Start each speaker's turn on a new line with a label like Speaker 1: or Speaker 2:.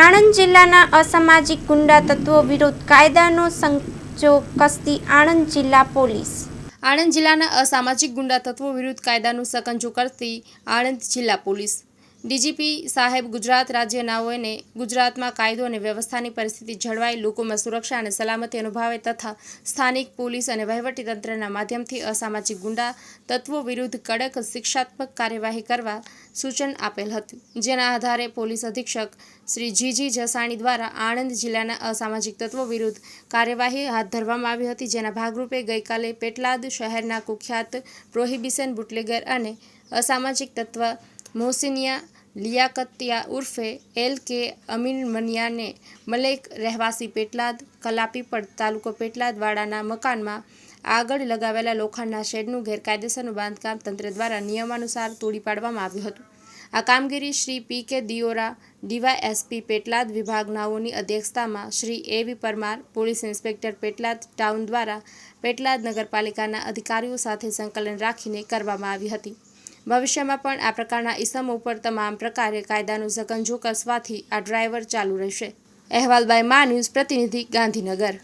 Speaker 1: આણંદ જિલ્લાના અસામાજિક ગુંડા તત્વો વિરુદ્ધ કાયદાનો સંચો કસતી આણંદ જિલ્લા પોલીસ.
Speaker 2: આણંદ જિલ્લાના અસામાજિક ગુંડા તત્વો વિરુદ્ધ કાયદાનું સકંજો કરતી આણંદ જિલ્લા પોલીસ. ડીજીપી સાહેબ ગુજરાત રાજ્યનાઓને ગુજરાતમાં કાયદો અને વ્યવસ્થાની પરિસ્થિતિ જળવાઈ લોકોમાં સુરક્ષા અને સલામતી અનુભવે તથા સ્થાનિક પોલીસ અને વહીવટીતંત્રના માધ્યમથી અસામાજિક ગુંડા તત્વો વિરુદ્ધ કડક શિક્ષાત્મક કાર્યવાહી કરવા સૂચન આપેલ હતું. જેના આધારે પોલીસ અધિક્ષક શ્રી જીજી જસાણી દ્વારા આણંદ જિલ્લાના અસામાજિક તત્વો વિરુદ્ધ કાર્યવાહી હાથ ધરવામાં આવી હતી, જેના ભાગરૂપે ગઈકાલે પેટલાદ શહેરના કુખ્યાત પ્રોહિબિશન બુટલેગર અને અસામાજિક તત્વ મોહસિનિયા લિયાકતિયા ઉર્ફે એલ કે અમીન મનિયાને મલેક રહેવાસી પેટલાદ કલાપીપડ તાલુકો પેટલાદવાડાના મકાનમાં આગળ લગાવેલા લોખંડના શેડનું ગેરકાયદેસરનું બાંધકામ તંત્ર દ્વારા નિયમાનુસાર તોડી પાડવામાં આવ્યું હતું. આ કામગીરી શ્રી પી કે દિયોરા, ડીવાયએસપી પેટલાદ વિભાગનાઓની અધ્યક્ષતામાં Shri A V Parmar, police inspector Petlad town દ્વારા પેટલાદ નગરપાલિકાના અધિકારીઓ સાથે સંકલન રાખીને કરવામાં આવી હતી. ભવિષ્યમાં પણ આ પ્રકારના ઇસમો ઉપર તમામ પ્રકારે કાયદાનું સકંજો કસવાથી આ ડ્રાઈવર ચાલુ રહેશે. અહેવાલ બાય મા ન્યૂઝ પ્રતિનિધિ ગાંધીનગર.